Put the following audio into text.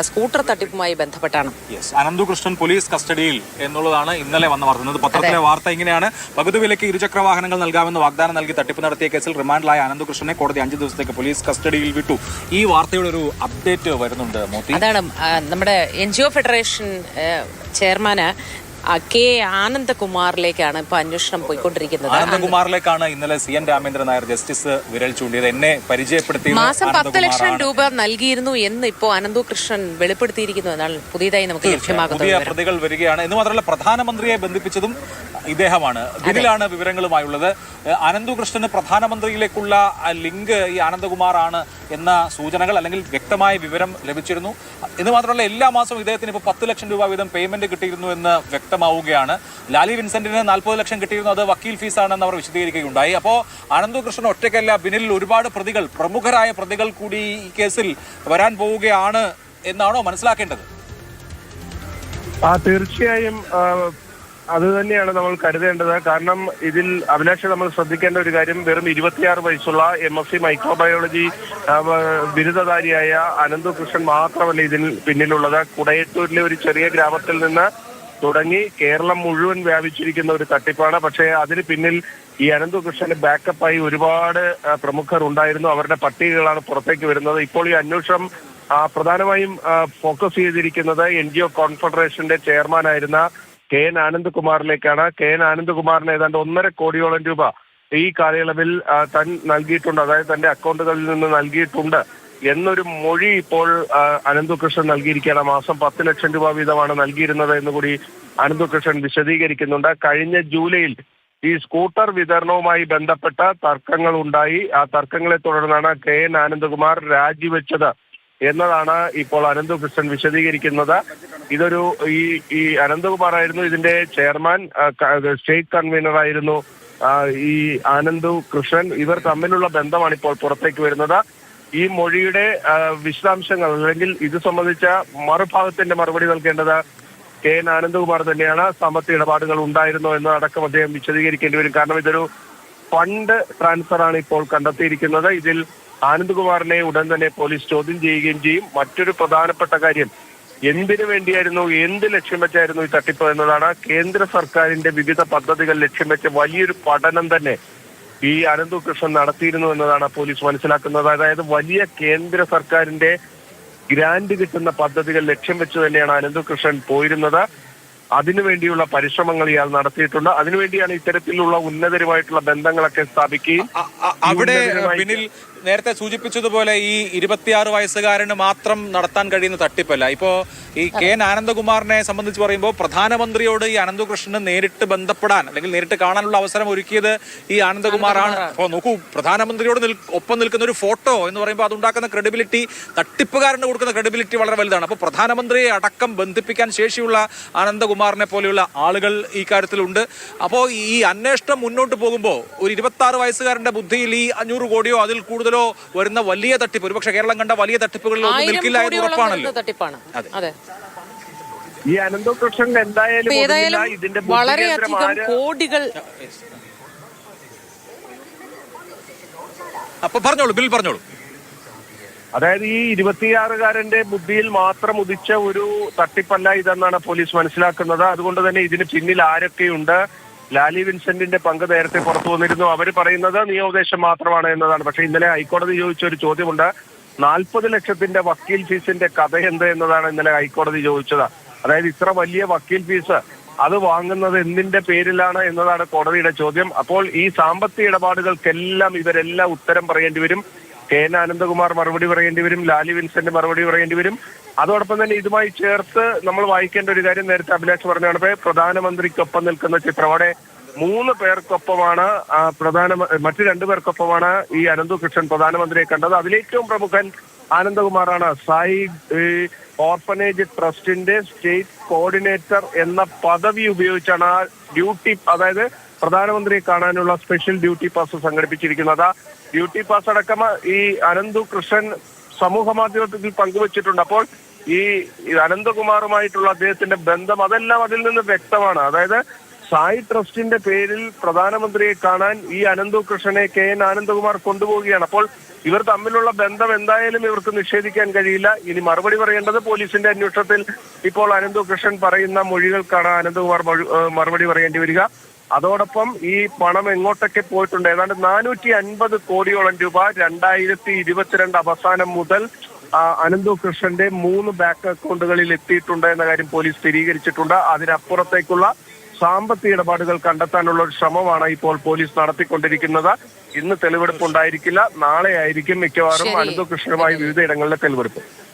Scooter തട്ടിപ്പുമായി ബന്ധപ്പെട്ടാണ്. Yes Ananthukrishnan police കസ്റ്റഡിയിൽ എന്നുള്ളതാണ് ഇന്നലെ വന്ന വാർത്ത. ഇന്നത് പത്രത്തിലെ വാർത്ത ഇങ്ങനെയാണ്. പകുതി വിലയ്ക്ക് ഇരുചക്ര വാഹനങ്ങൾ നൽകാമെന്ന് വാഗ്ദാനം നൽകി തട്ടിപ്പ് നടത്തിയ കേസിൽ റിമാൻഡിലായ അനന്തുകൃഷ്ണനെ കോടതി അഞ്ചു ദിവസത്തേക്ക് പോലീസ് കസ്റ്റഡിയിൽ വിട്ടു. ഈ വാർത്തയുടെ ഒരു അപ്ഡേറ്റ് വരുന്നുണ്ട് അതാണ് നമ്മുടെ എൻ ജി ഒ ഫെഡറേഷൻ ചെയർമാന് കെ ആനന്ദകുമാറിലേക്കാണ് ഇപ്പൊ അന്വേഷണം പോയിക്കൊണ്ടിരിക്കുന്നത്. ആനന്ദകുമാറിലേക്കാണ് ഇന്നലെ C N Ramendran Nair justice വിരൽ ചൂണ്ടിയത്. എന്നെ പരിചയപ്പെടുത്തി മാസം പത്ത് ലക്ഷം. രൂപ നൽകിയിരുന്നു എന്ന് ഇപ്പോ അനന്തു കൃഷ്ണൻ വെളിപ്പെടുത്തിയിരിക്കുന്നു എന്നാണ് പുതിയതായി നമുക്ക് ലഭ്യമാകുന്നത് പുതിയ പ്രതികൾ വരികയാണ്. എന്ന് മാത്രമല്ല പ്രധാനമന്ത്രിയെ ബന്ധിപ്പിച്ചതും ഇദ്ദേഹമാണ്. ഇതിലാണ് വിവരങ്ങളുമായുള്ളത്. അനന്തുകൃഷ്ണന് പ്രധാനമന്ത്രിയിലേക്കുള്ള ലിങ്ക് ഈ ആനന്ദകുമാറാണ് എന്ന സൂചനകൾ അല്ലെങ്കിൽ വ്യക്തമായ വിവരം ലഭിച്ചിരുന്നു. എന്ന് മാത്രമല്ല എല്ലാ മാസവും ഇദ്ദേഹത്തിന് ഇപ്പോൾ പത്ത് ലക്ഷം രൂപ വീതം പേയ്മെന്റ് കിട്ടിയിരുന്നു എന്ന് വ്യക്തമാവുകയാണ്. ലാലി വിൻസെന്റിന് നാൽപ്പത് ലക്ഷം കിട്ടിയിരുന്നു. അത് വക്കീൽ ഫീസാണെന്ന് അവർ വിശദീകരിക്കുകയുണ്ടായി. അപ്പോൾ അനന്തുകൃഷ്ണൻ ഒറ്റയ്ക്കല്ല ബിനിൽ ഒരുപാട് പ്രതികൾ പ്രമുഖരായ പ്രതികൾ കൂടി ഈ കേസിൽ വരാൻ പോവുകയാണ് എന്നാണോ മനസ്സിലാക്കേണ്ടത്? ആ തീർച്ചയായും അത് തന്നെയാണ് നമ്മൾ കരുതേണ്ടത്. കാരണം ഇതിൽ അഭിലാഷ് നമ്മൾ ശ്രദ്ധിക്കേണ്ട ഒരു കാര്യം വെറും ഇരുപത്തിയാറ് വയസ്സുള്ള എം എസ് സി മൈക്രോബയോളജി ബിരുദധാരിയായ അനന്തു കൃഷ്ണൻ മാത്രമല്ല ഇതിൽ പിന്നിലുള്ളത്. കുടയത്തൂരിലെ ഒരു ചെറിയ ഗ്രാമത്തിൽ നിന്ന് തുടങ്ങി കേരളം മുഴുവൻ വ്യാപിച്ചിരിക്കുന്ന ഒരു തട്ടിപ്പാണ്. പക്ഷേ അതിന് പിന്നിൽ ഈ അനന്തു കൃഷ്ണന് ബാക്കപ്പായി ഒരുപാട് പ്രമുഖർ ഉണ്ടായിരുന്നു അവരുടെ പട്ടികകളാണ് പുറത്തേക്ക് വരുന്നത്. ഇപ്പോൾ ഈ അന്വേഷണം പ്രധാനമായും ഫോക്കസ് ചെയ്തിരിക്കുന്നത് എൻ ജി ഒ കോൺഫെഡറേഷന്റെ ചെയർമാനായിരുന്ന കെ എൻ ആനന്ദ്കുമാറിലേക്കാണ്. കെ എൻ ആനന്ദ്കുമാറിന് ഏതാണ്ട് ഒന്നര കോടിയോളം രൂപ ഈ കാലയളവിൽ തൻ നൽകിയിട്ടുണ്ട്. അതായത് തന്റെ അക്കൗണ്ടുകളിൽ നിന്ന് നൽകിയിട്ടുണ്ട് എന്നൊരു മൊഴി ഇപ്പോൾ അനന്തുകൃഷ്ണൻ നൽകിയിരിക്കുകയാണ്. മാസം പത്ത് ലക്ഷം രൂപ വീതമാണ് നൽകിയിരുന്നത് എന്ന് കൂടി അനന്തുകൃഷ്ണൻ വിശദീകരിക്കുന്നുണ്ട്. കഴിഞ്ഞ ജൂലൈയിൽ ഈ സ്കൂട്ടർ വിതരണവുമായി ബന്ധപ്പെട്ട തർക്കങ്ങൾ ഉണ്ടായി ആ തർക്കങ്ങളെ തുടർന്നാണ് കെ എൻ ആനന്ദകുമാർ രാജിവെച്ചത്. എന്നതാണ് ഇപ്പോൾ അനന്തകൃഷ്ണൻ വിശദീകരിക്കുന്നത്. ഇതൊരു ഈ ഈ അനന്തകുമാർ ആയിരുന്നു ഇതിന്റെ ചെയർമാൻ സ്റ്റേറ്റ് കൺവീനർ ആയിരുന്നു ഈ ആനന്ദു കൃഷ്ണൻ ഇവർ തമ്മിലുള്ള ബന്ധമാണ് ഇപ്പോൾ പുറത്തേക്ക് വരുന്നത്. ഈ മൊഴിയുടെ വിശദാംശങ്ങൾ അല്ലെങ്കിൽ ഇത് സംബന്ധിച്ച മറുഭാഗത്തിന്റെ മറുപടി നൽകേണ്ടത് കെ എൻ ആനന്ദകുമാർ തന്നെയാണ്. സാമ്പത്തിക ഇടപാടുകൾ ഉണ്ടായിരുന്നോ എന്നതടക്കം അദ്ദേഹം വിശദീകരിക്കേണ്ടി വരും. കാരണം ഇതൊരു ഫണ്ട് ട്രാൻസ്ഫർ ആണ് ഇപ്പോൾ കണ്ടെത്തിയിരിക്കുന്നത്. ഇതിൽ ആനന്ദ്കുമാറിനെ ഉടൻ തന്നെ പോലീസ് ചോദ്യം ചെയ്യുകയും ചെയ്യും. മറ്റൊരു പ്രധാനപ്പെട്ട കാര്യം എന്തിനു വേണ്ടിയായിരുന്നു എന്ത് ലക്ഷ്യം വെച്ചായിരുന്നു ഈ തട്ടിപ്പ് എന്നതാണ് കേന്ദ്ര സർക്കാരിന്റെ വിവിധ പദ്ധതികൾ ലക്ഷ്യം വെച്ച് വലിയൊരു പഠനം തന്നെ ഈ അനന്തു കൃഷ്ണൻ നടത്തിയിരുന്നു എന്നതാണ് പോലീസ് മനസ്സിലാക്കുന്നത്. അതായത് വലിയ കേന്ദ്ര സർക്കാരിന്റെ ഗ്രാന്റ് കിട്ടുന്ന പദ്ധതികൾ ലക്ഷ്യം വെച്ച് തന്നെയാണ് അനന്തു കൃഷ്ണൻ പോയിരുന്നത് അതിനുവേണ്ടിയുള്ള പരിശ്രമങ്ങൾ ഇയാൾ നടത്തിയിട്ടുണ്ട്. അതിനുവേണ്ടിയാണ് ഇത്തരത്തിലുള്ള ഉന്നതരുമായിട്ടുള്ള ബന്ധങ്ങളൊക്കെ സ്ഥാപിക്കുകയും അവിടെ നേരത്തെ സൂചിപ്പിച്ചതുപോലെ ഈ ഇരുപത്തിയാറ് വയസ്സുകാരന് മാത്രം നടത്താൻ കഴിയുന്ന തട്ടിപ്പല്ല. ഇപ്പോ ഈ കെ എൻ ആനന്ദകുമാറിനെ സംബന്ധിച്ച് പറയുമ്പോൾ പ്രധാനമന്ത്രിയോട് ഈ അനന്തകൃഷ്ണന് നേരിട്ട് ബന്ധപ്പെടാൻ അല്ലെങ്കിൽ നേരിട്ട് കാണാനുള്ള അവസരം ഒരുക്കിയത് ഈ ആനന്ദകുമാറാണ് അപ്പോൾ നോക്കൂ പ്രധാനമന്ത്രിയോട് ഒപ്പം നിൽക്കുന്ന ഒരു ഫോട്ടോ എന്ന് പറയുമ്പോൾ അതുണ്ടാക്കുന്ന ക്രെഡിബിലിറ്റി തട്ടിപ്പുകാരന് കൊടുക്കുന്ന ക്രെഡിബിലിറ്റി വളരെ വലുതാണ്. അപ്പോൾ പ്രധാനമന്ത്രിയെ അടക്കം ബന്ധിപ്പിക്കാൻ ശേഷിയുള്ള ആനന്ദകുമാറിനെ പോലെയുള്ള ആളുകൾ ഈ കാര്യത്തിലുണ്ട്. അപ്പോൾ ഈ അന്വേഷണം മുന്നോട്ട് പോകുമ്പോൾ ഒരു ഇരുപത്തി ആറ് വയസ്സുകാരന്റെ ബുദ്ധിയിൽ ഈ അഞ്ഞൂറ് കോടിയോ അതിൽ കൂടുതലോ വരുന്ന വലിയ തട്ടിപ്പ് ഒരുപക്ഷെ കേരളം കണ്ട വലിയ തട്ടിപ്പുകളിൽ ഒന്നും നിൽക്കില്ല എന്ന് ഉറപ്പാണല്ലോ. തട്ടിപ്പാണ്. അതെ. ഈ അനന്തു എന്തായാലും ഇതിന്റെ വളരെയധികം കോടികൾ അപ്പൊ പറഞ്ഞോളൂ ബിൽ പറഞ്ഞോളൂ. അതായത് ഈ ഇരുപത്തിയാറുകാരന്റെ ബുദ്ധിയിൽ മാത്രം ഉദിച്ച ഒരു തട്ടിപ്പല്ല ഇതെന്നാണ് പോലീസ് മനസ്സിലാക്കുന്നത്. അതുകൊണ്ട് തന്നെ ഇതിന് പിന്നിൽ ആരൊക്കെയുണ്ട്? ലാലി വിൻസെന്റിന്റെ പങ്ക് നേരത്തെ പുറത്തു വന്നിരുന്നു. അവർ പറയുന്നത് നിയമോപദേശം മാത്രമാണ് എന്നതാണ്. പക്ഷേ ഇന്നലെ ഹൈക്കോടതി ചോദിച്ച ഒരു ചോദ്യമുണ്ട്. നാൽപ്പത് ലക്ഷത്തിന്റെ വക്കീൽ ഫീസിന്റെ കഥ എന്ത് എന്നതാണ് ഇന്നലെ ഹൈക്കോടതി ചോദിച്ചത്. അതായത് ഇത്ര വലിയ വക്കീൽ ഫീസ് അത് വാങ്ങുന്നത് എന്തിന്റെ പേരിലാണ് എന്നതാണ് കോടതിയുടെ ചോദ്യം. അപ്പോൾ ഈ സാമ്പത്തിക ഇടപാടുകൾക്കെല്ലാം ഇവരെല്ലാം ഉത്തരം പറയേണ്ടി വരും. കെ എൻ ആനന്ദകുമാർ മറുപടി പറയേണ്ടി വരും. ലാലി വിൻസെന്റ് മറുപടി പറയേണ്ടി വരും. അതോടൊപ്പം തന്നെ ഇതുമായി ചേർത്ത് നമ്മൾ വായിക്കേണ്ട ഒരു കാര്യം നേരത്തെ അഭിലാഷ് പറഞ്ഞാണ് പ്രധാനമന്ത്രിക്കൊപ്പം നിൽക്കുന്ന ചിത്രം. അവിടെ മൂന്ന് പേർക്കൊപ്പമാണ് പ്രധാന മറ്റു രണ്ടു പേർക്കൊപ്പമാണ് ഈ അനന്തു കൃഷ്ണൻ പ്രധാനമന്ത്രിയെ കണ്ടത്. അതിലേറ്റവും പ്രമുഖൻ ആനന്ദകുമാറാണ്. സായി ഓർഫനേജ് ട്രസ്റ്റിന്റെ സ്റ്റേറ്റ് കോർഡിനേറ്റർ എന്ന പദവി ഉപയോഗിച്ചാണ് ആ ഡ്യൂട്ടി അതായത് പ്രധാനമന്ത്രിയെ കാണാനുള്ള സ്പെഷ്യൽ ഡ്യൂട്ടി പാസ് സംഘടിപ്പിച്ചിരിക്കുന്നത്. ഡ്യൂട്ടി പാസ് അടക്കം ഈ അനന്തു കൃഷ്ണൻ സമൂഹ മാധ്യമത്തിൽ പങ്കുവച്ചിട്ടുണ്ട്. അപ്പോൾ ഈ അനന്തകുമാറുമായിട്ടുള്ള അദ്ദേഹത്തിന്റെ ബന്ധം അതെല്ലാം അതിൽ നിന്ന് വ്യക്തമാണ്. അതായത് സായി ട്രസ്റ്റിന്റെ പേരിൽ പ്രധാനമന്ത്രിയെ കാണാൻ ഈ അനന്തു കൃഷ്ണനെ കെ എൻ ആനന്ദകുമാർ കൊണ്ടുപോവുകയാണ്. അപ്പോൾ ഇവർ തമ്മിലുള്ള ബന്ധം എന്തായാലും ഇവർക്ക് നിഷേധിക്കാൻ കഴിയില്ല. ഇനി മറുപടി പറയേണ്ടത് പോലീസിന്റെ അന്വേഷണത്തിൽ ഇപ്പോൾ അനന്തകൃഷ്ണൻ പറയുന്ന മൊഴികൾക്കാണ് അനന്തകുമാർ മറുപടി പറയേണ്ടി വരിക. അതോടൊപ്പം ഈ പണം എങ്ങോട്ടൊക്കെ പോയിട്ടുണ്ട്? ഏതാണ്ട് നാനൂറ്റി അൻപത് കോടിയോളം രൂപ രണ്ടായിരത്തി ഇരുപത്തിരണ്ട് അവസാനം മുതൽ അനന്തു കൃഷ്ണന്റെ മൂന്ന് ബാങ്ക് അക്കൗണ്ടുകളിൽ എത്തിയിട്ടുണ്ട് എന്ന കാര്യം പോലീസ് സ്ഥിരീകരിച്ചിട്ടുണ്ട്. അതിനപ്പുറത്തേക്കുള്ള സാമ്പത്തിക ഇടപാടുകൾ കണ്ടെത്താനുള്ള ഒരു ശ്രമമാണ് ഇപ്പോൾ പോലീസ് നടത്തിക്കൊണ്ടിരിക്കുന്നത്. ഇന്ന് തെളിവെടുപ്പ് ഉണ്ടായിരിക്കില്ല. നാളെ ആയിരിക്കും മിക്കവാറും അനന്തു കൃഷ്ണനുമായി വിവിധ ഇടങ്ങളിലെ തെളിവെടുപ്പ്.